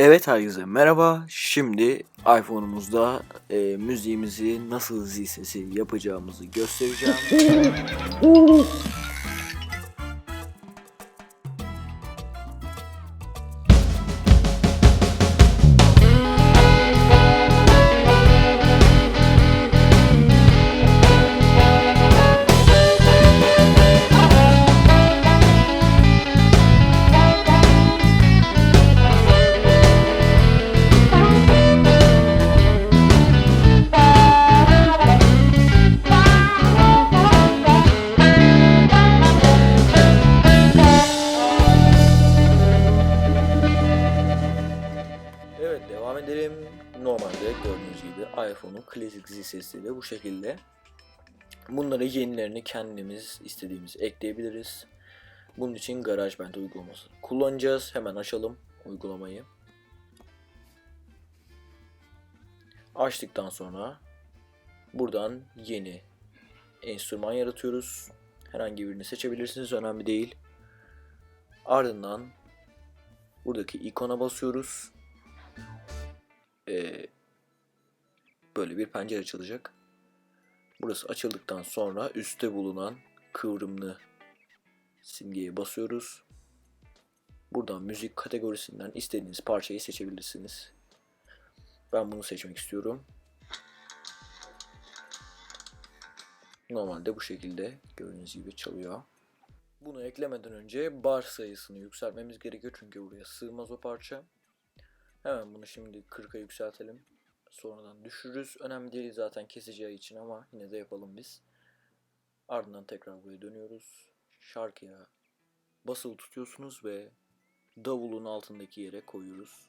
Evet herkese merhaba. Şimdi iPhone'umuzda e, müziğimizi nasıl zil sesi yapacağımızı göstereceğim. edelim. Normalde gördüğünüz gibi iPhone'un klasik zil de bu şekilde. Bunlara yenilerini kendimiz istediğimiz ekleyebiliriz. Bunun için GarageBand uygulaması kullanacağız. Hemen açalım uygulamayı. Açtıktan sonra buradan yeni enstrüman yaratıyoruz. Herhangi birini seçebilirsiniz önemli değil. Ardından buradaki ikona basıyoruz. Ee, böyle bir pencere açılacak. Burası açıldıktan sonra üstte bulunan kıvrımlı simgeye basıyoruz. Buradan müzik kategorisinden istediğiniz parçayı seçebilirsiniz. Ben bunu seçmek istiyorum. Normalde bu şekilde gördüğünüz gibi çalıyor. Bunu eklemeden önce bar sayısını yükseltmemiz gerekiyor çünkü buraya sığmaz o parça. Hemen bunu şimdi 40'a yükseltelim. Sonradan düşürürüz. Önemli değil zaten keseceği için ama yine de yapalım biz. Ardından tekrar buraya dönüyoruz. Şarkıya basılı tutuyorsunuz ve davulun altındaki yere koyuyoruz.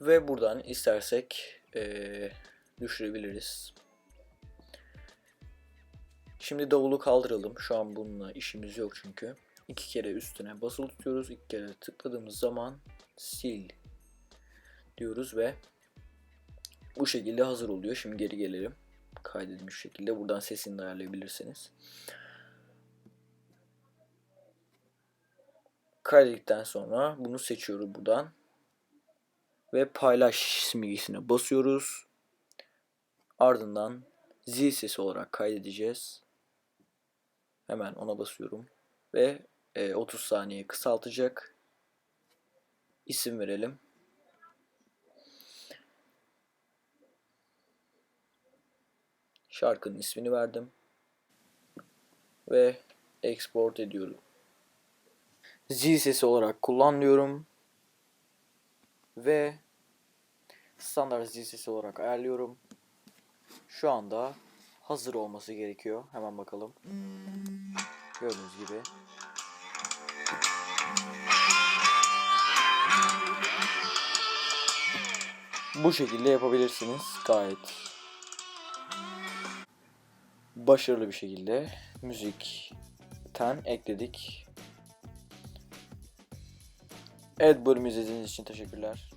Ve buradan istersek eee, düşürebiliriz. Şimdi davulu kaldıralım. Şu an bununla işimiz yok çünkü. İki kere üstüne basılı tutuyoruz. İki kere tıkladığımız zaman sil diyoruz ve bu şekilde hazır oluyor. Şimdi geri gelelim. Kaydedilmiş şekilde. Buradan sesini de ayarlayabilirsiniz. Kaydettikten sonra bunu seçiyoruz buradan. Ve paylaş simgesine basıyoruz. Ardından zil sesi olarak kaydedeceğiz. Hemen ona basıyorum. Ve e, 30 saniye kısaltacak. İsim verelim. Şarkının ismini verdim. Ve export ediyorum. Zil sesi olarak kullan diyorum. Ve standart zil sesi olarak ayarlıyorum. Şu anda hazır olması gerekiyor. Hemen bakalım. Gördüğünüz gibi. Bu şekilde yapabilirsiniz gayet başarılı bir şekilde müzikten ekledik. Evet bölümü izlediğiniz için teşekkürler.